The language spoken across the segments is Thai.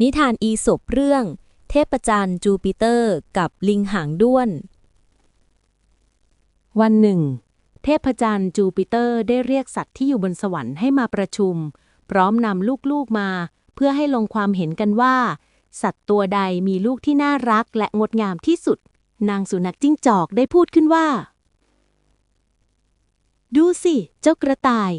นิทานอีสปเรื่อง เทพจันทร์จูปิเตอร์กับลิงหางด้วน วันหนึ่ง เทพจันทร์จูปิเตอร์ได้เรียกสัตว์ที่อยู่บนสวรรค์ให้มาประชุม พร้อมนำลูกๆมา เพื่อให้ลงความเห็นกันว่า สัตว์ตัวใดมีลูกที่น่ารักและงดงามที่สุด นางสุนัขจิ้งจอกได้พูดขึ้นว่า ดูสิ เจ้ากระต่าย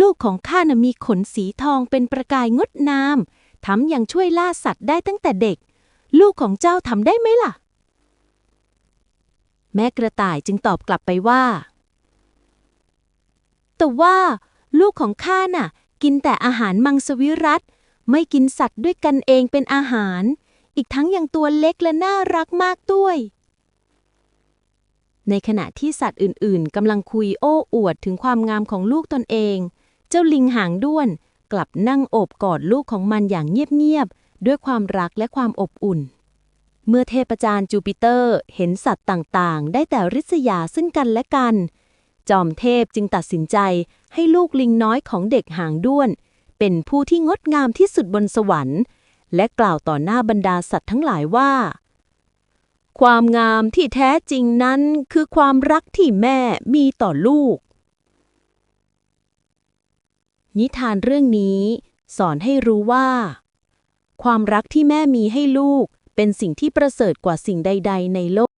ลูกของข้าน่ะมีขนสีทองเป็นประกายงดงาม ทำย่างช่วยล่าสัตว์ได้ตั้งแต่เด็ก ลูกของเจ้าทำได้ไหมล่ะ แม่กระต่ายจึงตอบกลับไปว่า แต่ว่า ลูกของข้าน่ะ กินแต่อาหารมังสวิรัตไม่กินสัตว์ด้วยกันเองเป็นอาหาร อีกทั้งยังตัวเล็กและน่ารักมากด้วย ในขณะที่สัตว์อื่นๆกำลังคุยโอ้อวดถึงความงามของลูกตนเอง เจ้าลิงหางด้วน กลับนั่งโอบกอดลูกของมันอย่างเงียบๆ ด้วยความรักและความอบอุ่น เมื่อเทพจารย์จูปิเตอร์เห็นสัตว์ต่างๆ ได้แต่ริษยาซึ่งกันและกัน จอมเทพจึงตัดสินใจให้ลูกลิงน้อยของเด็กหางด้วน เป็นผู้ที่งดงามที่สุดบนสวรรค์ และกล่าวต่อหน้าบรรดาสัตว์ทั้งหลายว่าความงามที่แท้จริงนั้นคือความรักที่แม่มีต่อลูก นิทานเรื่องนี้ สอนให้รู้ว่า ความรักที่แม่มีให้ลูกเป็นสิ่งที่ประเสริฐกว่าสิ่งใด ๆ ในโลก